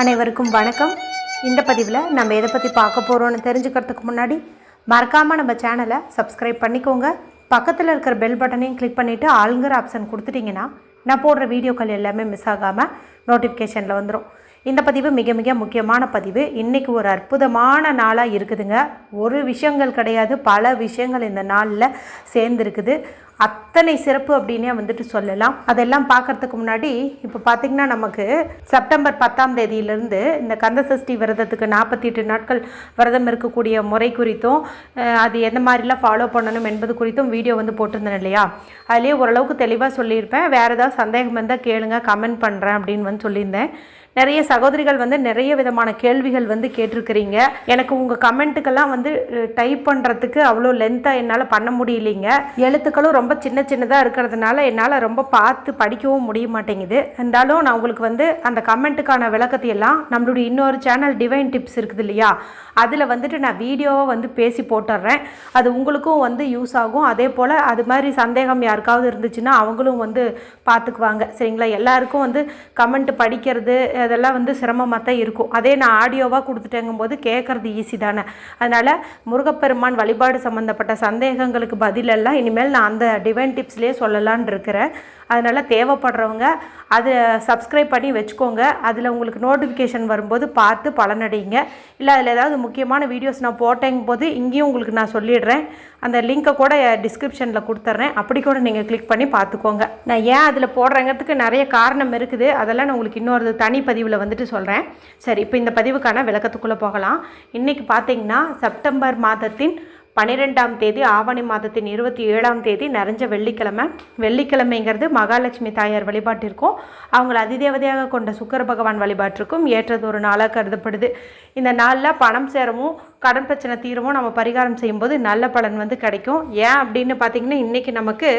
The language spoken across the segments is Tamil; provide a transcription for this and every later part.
அனைவருக்கும் வணக்கம். இந்த பதிவில் நம்ம எதை பற்றி பார்க்க போகிறோம்னு தெரிஞ்சுக்கிறதுக்கு முன்னாடி மறக்காமல் நம்ம சேனலை சப்ஸ்கிரைப் பண்ணிக்கோங்க. பக்கத்தில் இருக்கிற பெல் பட்டனையும் கிளிக் பண்ணிவிட்டு ஆளுங்கிற ஆப்ஷன் கொடுத்துட்டிங்கன்னா நான் போடுற வீடியோக்கள் எல்லாமே மிஸ் ஆகாமல் நோட்டிஃபிகேஷனில் வந்துடும் இந்த பதிவு மிக மிக முக்கியமான பதிவு. இன்றைக்கி ஒரு அற்புதமான நாளாக இருக்குதுங்க. ஒரு விஷயங்கள் கிடையாது. பல விஷயங்கள் இந்த நாளில் சேர்ந்துருக்குது. அத்தனை சிறப்பு அப்படின்னே வந்துட்டு சொல்லலாம். அதெல்லாம் பார்க்கறதுக்கு முன்னாடி இப்போ பார்த்திங்கன்னா நமக்கு செப்டம்பர் பத்தாம் தேதியிலிருந்து இந்த கந்தசஷ்டி விரதத்துக்கு நாற்பத்தி எட்டு நாட்கள் விரதம் இருக்கக்கூடிய முறை குறித்தும் அது எந்த மாதிரிலாம் ஃபாலோ பண்ணணும் என்பது குறித்தும் வீடியோ வந்து போட்டிருந்தேன் இல்லையா? அதுலேயே ஓரளவுக்கு தெளிவாக சொல்லியிருப்பேன். வேறு ஏதாவது சந்தேகம் இருந்தால் கேளுங்க கமெண்ட் பண்ணுறேன் அப்படின்னு வந்து சொல்லியிருந்தேன். நிறைய சகோதரிகள் வந்து நிறைய விதமான கேள்விகள் வந்து கேட்டிருக்கிறீங்க. எனக்கு உங்கள் கமெண்ட்டுக்கெல்லாம் வந்து டைப் பண்ணுறதுக்கு அவ்வளோ லென்த்தாக என்னால் பண்ண முடியலைங்க. எழுத்துக்களும் ரொம்ப சின்ன சின்னதாக இருக்கிறதுனால என்னால் ரொம்ப பார்த்து படிக்கவும் முடிய மாட்டேங்குது. இருந்தாலும் நான் உங்களுக்கு வந்து அந்த கமெண்ட்டுக்கான விளக்கத்தை எல்லாம் நம்மளுடைய இன்னொரு சேனல் டிவைன் டிப்ஸ் இருக்குது இல்லையா? அதில் வந்துட்டு நான் வீடியோவை வந்து பேசி போட்டுடுறேன் அது உங்களுக்கும் வந்து யூஸ் ஆகும். அதே போல் அது மாதிரி சந்தேகம் யாருக்காவது இருந்துச்சுன்னா அவங்களும் வந்து பார்த்துக்குவாங்க. சரிங்களா? எல்லாருக்கும் வந்து கமெண்ட் படிக்கிறது அதெல்லாம் வந்து சிரமமாக தான் இருக்கும். அதே நான் ஆடியோவாக கொடுத்துட்டேங்கும்போது கேட்குறது ஈஸி தானே. அதனால் முருகப்பெருமான் வழிபாடு சம்மந்தப்பட்ட சந்தேகங்களுக்கு பதிலெல்லாம் இனிமேல் நான் அந்த டிவைன் டிப்ஸ்லேயே சொல்லலான்னு இருக்கிறேன். அதனால் தேவைப்படுறவங்க அதை சப்ஸ்கிரைப் பண்ணி வச்சுக்கோங்க. அதில் உங்களுக்கு நோட்டிஃபிகேஷன் வரும்போது பார்த்து பலனடைங்க இல்லை அதில் ஏதாவது முக்கியமான வீடியோஸ் நான் போட்டேங்கும் போது இங்கேயும் உங்களுக்கு நான் சொல்லிடுறேன். அந்த லிங்க்கை கூட டிஸ்கிரிப்ஷனில் கொடுத்துட்றேன் அப்படி கூட நீங்கள் கிளிக் பண்ணி பார்த்துக்கோங்க. நான் ஏன் அதில் போடுறேங்கிறதுக்கு நிறைய காரணம் இருக்குது. அதெல்லாம் நான் உங்களுக்கு இன்னொரு தனி பதிவில் வந்துட்டு சொல்கிறேன் சரி இப்போ இந்த பதிவுக்கான விளக்கத்துக்குள்ளே போகலாம். இன்றைக்கி பார்த்தீங்கன்னா செப்டம்பர் மாதத்தின் பன்னிரெண்டாம் தேதி ஆவணி மாதத்தின் இருபத்தி ஏழாம் தேதி நிறைஞ்ச வெள்ளிக்கிழமை. வெள்ளிக்கிழமைங்கிறது மகாலட்சுமி தாயார் வழிபாட்டிற்கும் அவங்கள அதிதேவதையாக கொண்ட சுக்கர பகவான் வழிபாட்டிற்கும் ஏற்றது ஒரு நாளாக கருதப்படுது. இந்த நாளில் பணம் சேரவும் கடன் பிரச்சனை தீர்வும் நம்ம பரிகாரம் செய்யும்போது நல்ல பலன் வந்து கிடைக்கும். ஏன் அப்படின்னு பார்த்தீங்கன்னா இன்றைக்கி நமக்கு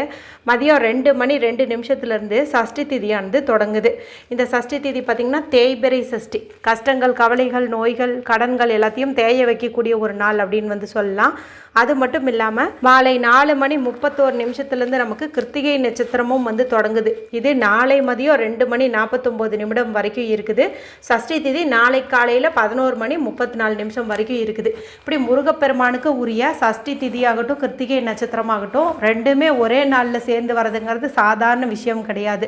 மதியம் ரெண்டு மணி ரெண்டு நிமிஷத்துலேருந்து சஷ்டி திதியானது தொடங்குது. இந்த சஷ்டி திதி பார்த்திங்கன்னா தேய்பெறை சஷ்டி. கஷ்டங்கள் கவலைகள் நோய்கள் கடன்கள் எல்லாத்தையும் தேய வைக்கக்கூடிய ஒரு நாள் அப்படின்னு வந்து சொல்லலாம். அது மட்டும் இல்லாமல் மாலை நாலு மணி முப்பத்தோரு நிமிஷத்துலேருந்து நமக்கு கிருத்திகை நட்சத்திரமும் வந்து தொடங்குது. இது நாளை மதியம் ரெண்டு மணி நாற்பத்தொம்போது நிமிடம் வரைக்கும் இருக்குது. சஷ்டி திதி நாளை காலையில் பதினோரு மணி முப்பத்தி நாலு நிமிஷம் வரைக்கும் இருக்குது. இப்படி முருகப்பெருமானுக்கு உரிய சஷ்டி திதியாகட்டும் கிருத்திகை நட்சத்திரமாகட்டும் ரெண்டுமே ஒரே நாளில் சேர்ந்து வரதுங்கிறது சாதாரண விஷயம் கிடையாது.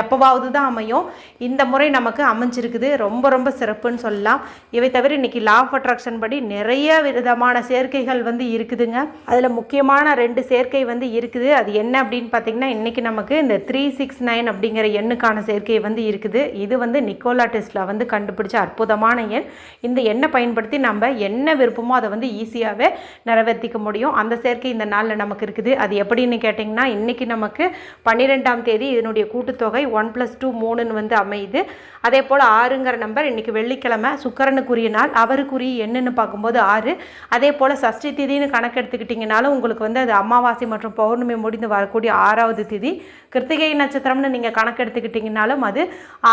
எப்போவாவது தான் அமையும். இந்த முறை நமக்கு அமைஞ்சிருக்குது. ரொம்ப ரொம்ப சிறப்புன்னு சொல்லலாம். இவை தவிர இன்றைக்கி லா ஆஃப் அட்ராக்ஷன் படி நிறைய விதமான சேர்க்கைகள் வந்து இருக்குதுங்க. அதில் முக்கியமான ரெண்டு சேர்க்கை வந்து இருக்குது. அது என்ன அப்படின்னு பார்த்தீங்கன்னா இன்றைக்கி நமக்கு இந்த த்ரீ சிக்ஸ் நைன் அப்படிங்கிற எண்ணுக்கான சேர்க்கை வந்து இருக்குது. இது வந்து நிக்கோலா டெஸ்ட்டில் வந்து கண்டுபிடிச்ச அற்புதமான எண். இந்த எண்ணை பயன்படுத்தி நம்ம என்ன விருப்பமோ அதை வந்து ஈஸியாகவே நிறைவேற்றிக்க முடியும். அந்த சேர்க்கை இந்த நாளில் நமக்கு இருக்குது. அது எப்படின்னு கேட்டிங்கன்னா இன்றைக்கி நமக்கு பன்னிரெண்டாம் தேதி இதனுடைய கூட்டுத்தொகை ஒன் ப்ளஸ் டூ மூணுன்னு வந்து அமையுது. அதே போல் ஆறுங்கிற நம்பர் இன்றைக்கி வெள்ளிக்கிழமை சுக்கரனுக்குரிய நாள் அவருக்குரிய என்னென்னு பார்க்கும்போது ஆறு. அதே போல் சஷ்டி திதின்னு கணக்கெடுத்துக்கிட்டிங்கனாலும் உங்களுக்கு வந்து அது அமாவாசை மற்றும் பௌர்ணமி முடிந்து வரக்கூடிய ஆறாவது திதி. கிருத்திகை நட்சத்திரம்னு நீங்கள் கணக்கெடுத்துக்கிட்டிங்கனாலும் அது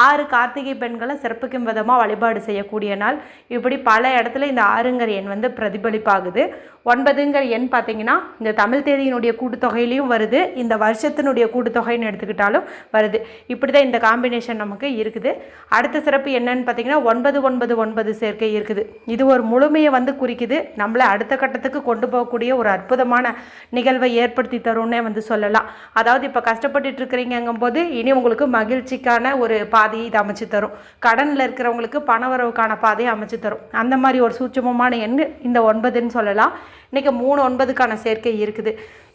ஆறு கார்த்திகை பெண்களை சிறப்புக்கும் விதமாக வழிபாடு செய்யக்கூடிய நாள். இப்படி பல இடத்துல இந்த ஆறுங்கிற வந்து பிரதிபலிப்பாகுது. ஒன்பதுங்கிற எண் பார்த்தீங்கன்னா இந்த தமிழ் தேதியினுடைய கூட்டுத்தொகையிலையும் வருது. இந்த வருஷத்தினுடைய கூட்டுத்தொகைன்னு எடுத்துக்கிட்டாலும் வருது. இப்படி தான் இந்த காம்பினேஷன் நமக்கு இருக்குது. அடுத்த சிறப்பு என்னன்னு பார்த்தீங்கன்னா ஒன்பது ஒன்பது ஒன்பது சேர்க்கை இருக்குது. இது ஒரு முழுமையை வந்து குறிக்குது. நம்மளை அடுத்த கட்டத்துக்கு கொண்டு போகக்கூடிய ஒரு அற்புதமான நிகழ்வை ஏற்படுத்தி தரும்னே வந்து சொல்லலாம். அதாவது இப்போ கஷ்டப்பட்டுட்டு இருக்கிறீங்கங்கும் போது இனி உங்களுக்கு மகிழ்ச்சிக்கான ஒரு பாதையை இது அமைச்சு தரும். கடனில் இருக்கிறவங்களுக்கு பணவரவுக்கான பாதையை அமைச்சு தரும். அந்த மாதிரி ஒரு சூட்சமமான எண் இந்த ஒன்பதுன்னு சொல்லலாம். இன்றைக்கி மூணு ஒன்பதுக்கான சேர்க்கை இருக்குது.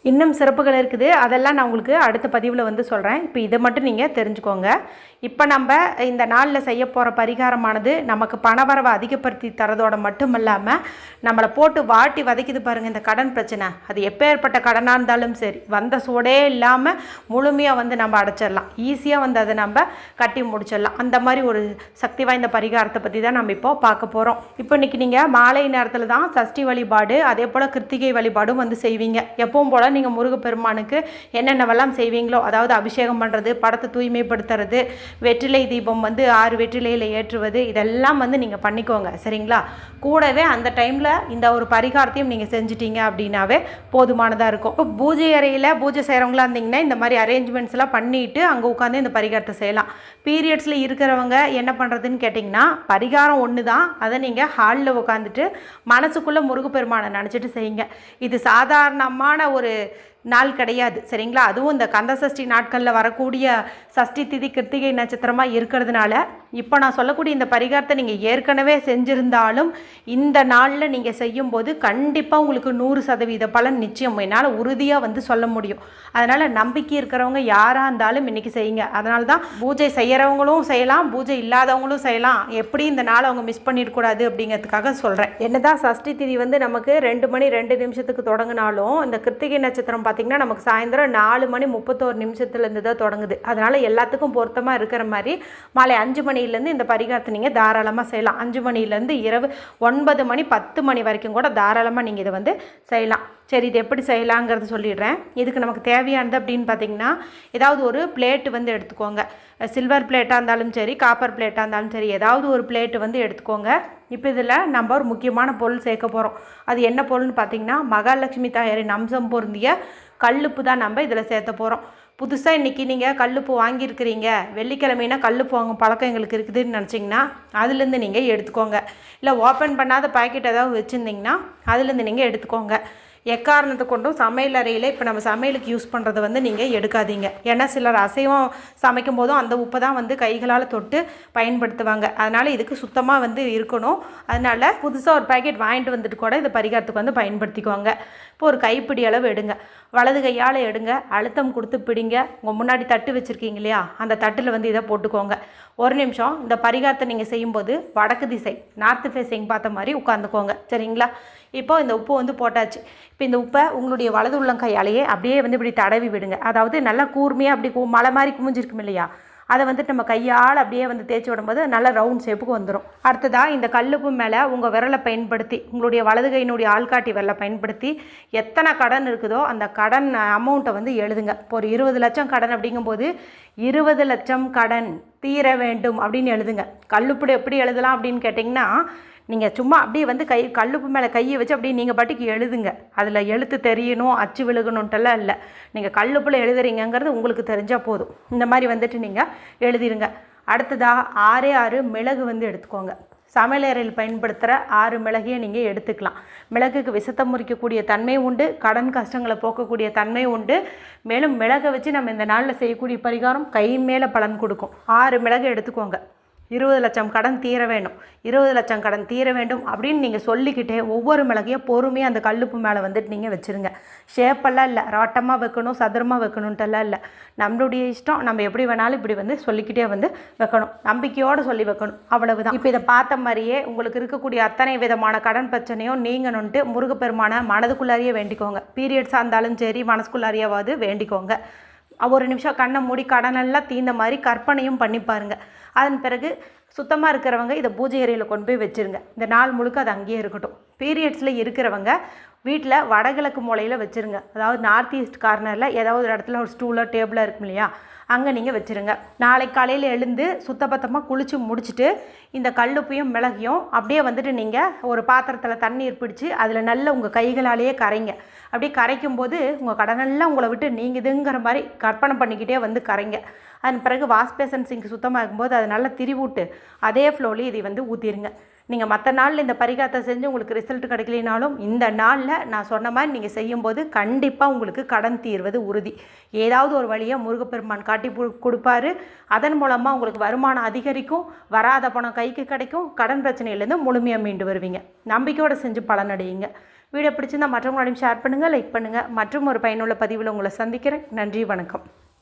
இன்னும் சிறப்புகள் இருக்குது. அதெல்லாம் நான் உங்களுக்கு அடுத்த பதிவில் வந்து சொல்கிறேன் இப்போ இதை மட்டும் நீங்கள் தெரிஞ்சுக்கோங்க. இப்போ நம்ம இந்த நாளில் செய்ய போகிற பரிகாரமானது நமக்கு பணவரவை அதிகப்படுத்தி தரதோடு மட்டும் இல்லாமல் நம்மளை போட்டு வாட்டி வதைக்குது பாருங்கள் இந்த கடன் பிரச்சனை. அது எப்பேற்பட்ட கடனாக இருந்தாலும் சரி வந்த சூடே இல்லாமல் முழுமையாக வந்து நம்ம அடைச்சிடலாம். ஈஸியாக வந்து அதை நம்ம கட்டி முடிச்சிடலாம். அந்த மாதிரி ஒரு சக்தி வாய்ந்த பரிகாரத்தை பற்றி தான் நம்ம இப்போ பார்க்க போகிறோம் இப்போ இன்றைக்கி நீங்கள் மாலை நேரத்தில் தான் சஷ்டி வழிபாடு அதே போல் கிருத்திகை வழிபாடும் வந்து செய்வீங்க. எப்பவும் போல் நீங்கள் முருகப்பெருமானுக்கு என்னென்னவெல்லாம் செய்வீங்களோ அதாவது அபிஷேகம் பண்ணுறது படத்தை தூய்மைப்படுத்துறது வெற்றிலை தீபம் வந்து ஆறு வெற்றிலையில் ஏற்றுவது இதெல்லாம் வந்து நீங்கள் பண்ணிக்கோங்க சரிங்களா? கூடவே அந்த டைமில் இந்த ஒரு பரிகாரத்தையும் நீங்கள் செஞ்சிட்டீங்க அப்படின்னாவே போதுமானதாக இருக்கும். இப்போ பூஜை அறையில் பூஜை செய்கிறவங்களா இருந்தீங்கன்னா இந்த மாதிரி அரேஞ்ச்மெண்ட்ஸ்லாம் பண்ணிவிட்டு அங்கே உட்காந்து இந்த பரிகாரத்தை செய்யலாம். பீரியட்ஸில் இருக்கிறவங்க என்ன பண்ணுறதுன்னு கேட்டிங்கன்னா பரிகாரம் ஒன்று தான் அதை நீங்கள் ஹாலில் உட்காந்துட்டு மனசுக்குள்ளே முருகப்பெருமானை நினச்சிட்டு செய்யுங்க. இது சாதாரணமான ஒரு நாள் கிடையாது. சரிங்களா? அதுவும் இந்த கந்த சஷ்டி நாட்களில் வரக்கூடிய சஷ்டி திதி கிருத்திகை நட்சத்திரமாக இருக்கிறதுனால இப்போ நான் சொல்லக்கூடிய இந்த பரிகாரத்தை நீங்கள் ஏற்கனவே செஞ்சுருந்தாலும் இந்த நாளில் நீங்கள் செய்யும்போது கண்டிப்பாக உங்களுக்கு நூறு சதவீத பலன் நிச்சயம். என்னால் உறுதியாக வந்து சொல்ல முடியும். அதனால் நம்பிக்கை இருக்கிறவங்க யாராக இருந்தாலும் இன்றைக்கி செய்யுங்க. அதனால தான் பூஜை செய்கிறவங்களும் செய்யலாம் பூஜை இல்லாதவங்களும் செய்யலாம். எப்படி இந்த நாளை அவங்க மிஸ் பண்ணிடக்கூடாது அப்படிங்கிறதுக்காக சொல்கிறேன் என்ன தான் சஷ்டி திதி வந்து நமக்கு ரெண்டு மணி ரெண்டு நிமிஷத்துக்கு தொடங்கினாலும் இந்த கிருத்திகை நட்சத்திரம் பார்த்திங்கன்னா நமக்கு சாயந்தரம் நாலு மணி முப்பத்தோரு நிமிஷத்துலேருந்து தான் தொடங்குது. அதனால் எல்லாத்துக்கும் பொருத்தமாக இருக்கிற மாதிரி மாலை அஞ்சு மணிலேருந்து இந்த பரிகாரத்தை நீங்கள் தாராளமாக செய்யலாம். அஞ்சு மணிலேருந்து இரவு ஒன்பது மணி பத்து மணி வரைக்கும் கூட தாராளமாக நீங்கள் இதை வந்து செய்யலாம். சரி இது எப்படி செய்யலாங்கிறத சொல்லிடுறேன். இதுக்கு நமக்கு தேவையானது அப்படின்னு பார்த்தீங்கன்னா ஏதாவது ஒரு பிளேட்டு வந்து எடுத்துக்கோங்க. சில்வர் பிளேட்டாக இருந்தாலும் சரி காப்பர் பிளேட்டாக இருந்தாலும் சரி ஏதாவது ஒரு பிளேட்டு வந்து எடுத்துக்கோங்க. இப்போ இதில் நம்ம ஒரு முக்கியமான பொருள் சேர்க்க போகிறோம் அது என்ன பொருள்னு பார்த்தீங்கன்னா மகாலட்சுமி தாயாரின் அம்சம் பொருந்திய கல்லுப்பு தான் நம்ம இதில் சேர்த்த போகிறோம் புதுசாக இன்றைக்கி நீங்கள் கல்லுப்பு வாங்கியிருக்கிறீங்க. வெள்ளிக்கிழமைனா கல்லுப்பு வாங்கும் பழக்கம் எங்களுக்கு இருக்குதுன்னு நினச்சிங்கன்னா அதுலேருந்து நீங்கள் எடுத்துக்கோங்க. இல்லை ஓப்பன் பண்ணாத பாக்கெட் ஏதாவது வச்சுருந்தீங்கன்னா அதுலேருந்து நீங்கள் எடுத்துக்கோங்க. எக்காரணத்தை கொண்டும் சமையல் அறையில் இப்போ நம்ம சமையலுக்கு யூஸ் பண்ணுறதை வந்து நீங்கள் எடுக்காதீங்க. ஏன்னா சிலர் அசைவம் சமைக்கும் போதும் அந்த உப்பை தான் வந்து கைகளால் தொட்டு பயன்படுத்துவாங்க. அதனால் இதுக்கு சுத்தமாக வந்து இருக்கணும். அதனால் புதுசாக ஒரு பாக்கெட் வாங்கிட்டு வந்துட்டு கூட இந்த பரிகாரத்துக்கு வந்து பயன்படுத்திக்கோங்க. இப்போ ஒரு கைப்பிடி அளவு எடுங்க. வலது கையால் எடுங்க அழுத்தம் கொடுத்து பிடிங்க. உங்கள் முன்னாடி தட்டு வச்சுருக்கீங்க இல்லையா? அந்த தட்டில் வந்து இதை போட்டுக்கோங்க. ஒரு நிமிஷம் இந்த பரிகாரத்தை நீங்கள் செய்யும்போது வடக்கு திசை நார்த்து ஃபேஸிங் பார்த்த மாதிரி உட்காந்துக்கோங்க சரிங்களா? இப்போ இந்த உப்பு வந்து போட்டாச்சு. இப்போ இந்த உப்பை உங்களுடைய வலது உள்ளங்கையாலேயே அப்படியே வந்து இப்படி தடவி விடுங்க. அதாவது நல்லா கூர்மையாக அப்படி மலை மாதிரி குமிஞ்சிருக்கும் இல்லையா? அதை வந்துட்டு நம்ம கையால் அப்படியே வந்து தேய்ச்சி விடும்போது நல்ல ரவுண்ட் ஷேப்புக்கு வந்துடும் அடுத்ததாக இந்த கல்லுப்பு மேலே உங்கள் விரலை பயன்படுத்தி உங்களுடைய வலது கையினுடைய ஆள்காட்டி விரலை பயன்படுத்தி எத்தனை கடன் இருக்குதோ அந்த கடன் அமௌண்ட்டை வந்து எழுதுங்க. இப்போ ஒரு இருபது லட்சம் கடன் அப்படிங்கும்போது இருபது லட்சம் கடன் தீர வேண்டும் அப்படின்னு எழுதுங்க. கல்லுப்படி எப்படி எழுதலாம் அப்படின்னு கேட்டிங்கன்னா நீங்கள் சும்மா அப்படியே வந்து கை கல்லுப்பு மேலே கையை வச்சு அப்படியே நீங்கள் பாட்டுக்கு எழுதுங்க. அதில் எழுத்து தெரியணும் அச்சு விழுகணுன்ட்டெல்லாம் இல்லை. நீங்கள் கல்லுப்பில் எழுதுறீங்கங்கிறது உங்களுக்கு தெரிஞ்சால் போதும். இந்த மாதிரி வந்துட்டு நீங்கள் எழுதிருங்க. அடுத்ததாக ஆறே ஆறு மிளகு வந்து எடுத்துக்கோங்க. சமையலறையில் பயன்படுத்துகிற ஆறு மிளகையை நீங்கள் எடுத்துக்கலாம். மிளகுக்கு விஷத்தை முறிக்கக்கூடிய தன்மை உண்டு கடன் கஷ்டங்களை போக்கக்கூடிய தன்மை உண்டு. மேலும் மிளகை வச்சு நம்ம இந்த நாளில் செய்யக்கூடிய பரிகாரம் கை மேலே பலன் கொடுக்கும். ஆறு மிளகு எடுத்துக்கோங்க. இருபது லட்சம் கடன் தீர வேண்டும். இருபது லட்சம் கடன் தீர வேண்டும் அப்படின்னு நீங்கள் சொல்லிக்கிட்டே ஒவ்வொரு மிளகையும் பொறுமையாக அந்த கல்லுப்பு மேலே வந்துட்டு நீங்கள் வச்சுருங்க. ஷேப்பெல்லாம் இல்லை. ராட்டமாக வைக்கணும் சதுரமாக வைக்கணுன்ட்டெல்லாம் இல்லை. நம்மளுடைய இஷ்டம். நம்ம எப்படி வேணாலும் இப்படி வந்து சொல்லிக்கிட்டே வந்து வைக்கணும். நம்பிக்கையோடு சொல்லி வைக்கணும். அவ்வளவுதான். இப்போ இதை பார்த்த மாதிரியே உங்களுக்கு இருக்கக்கூடிய அத்தனை விதமான கடன் பிரச்சனையும் நீங்கணுன்ட்டு முருகப்பெருமான மனதுக்குள்ளாரியே வேண்டிக்கோங்க. பீரியட்ஸாக இருந்தாலும் சரி மனசுக்குள்ளாரியாவது வேண்டிக்கோங்க. ஒரு நிமிஷம் கண்ணை மூடி கடனெல்லாம் தீந்த மாதிரி கற்பனையும் பண்ணி பாருங்க. அதன் பிறகு சுத்தமாக இருக்கிறவங்க இதை பூஜை அறையில் கொண்டு போய் வச்சுருங்க. இந்த நாள் முழுக்க அது அங்கேயே இருக்கட்டும். பீரியட்ஸில் இருக்கிறவங்க வீட்டில் வடகிழக்கு மூலையில் வச்சுருங்க. அதாவது நார்த் ஈஸ்ட் கார்னரில் ஏதாவது ஒரு இடத்துல ஒரு ஸ்டூலோ டேபிளோ இருக்கும் இல்லையா? அங்கே நீங்கள் வச்சுருங்க. நாளைக்கு காலையில் எழுந்து சுத்தபத்தமாக குளித்து முடிச்சுட்டு இந்த கல்லுப்பையும் மிளகையும் அப்படியே வந்துட்டு நீங்கள் ஒரு பாத்திரத்தில் தண்ணீர் பிடிச்சி அதில் நல்ல உங்கள் கைகளாலேயே கரைங்க. அப்படியே கரைக்கும் போது உங்கள் கடனெல்லாம் உங்களை விட்டு நீங்குதுங்கிற மாதிரி கற்பனை பண்ணிக்கிட்டே வந்து கரைங்க. அதன் பிறகு வாஷ் பேசன் சிங்க் சுத்தமாக இருக்கும்போது அதை நல்லா திரிவூட்டு அதே ஃப்ளோலேயே இதை வந்து ஊற்றிடுங்க நீங்கள் மற்ற நாளில் இந்த பரிகாரத்தை செஞ்சு உங்களுக்கு ரிசல்ட் கிடைக்கலினாலும் இந்த நாளில் நான் சொன்ன மாதிரி நீங்கள் செய்யும்போது கண்டிப்பாக உங்களுக்கு கடன் தீர்வது உறுதி. ஏதாவது ஒரு வழியை முருகப்பெருமான் காட்டி கொடுப்பாரு. அதன் மூலமாக உங்களுக்கு வருமானம் அதிகரிக்கும். வராத பணம் கைக்கு கிடைக்கும். கடன் பிரச்சனையிலேருந்து முழுமையாக மீண்டு வருவீங்க. நம்பிக்கையோடு செஞ்சு பலனடையுங்க வீடியோ பிடிச்சிருந்தா மற்றவங்களோடையும் ஷேர் பண்ணுங்கள் லைக் பண்ணுங்கள் மற்றும் ஒரு பயனுள்ள பதிவில் உங்களை சந்திக்கிறேன். நன்றி வணக்கம்.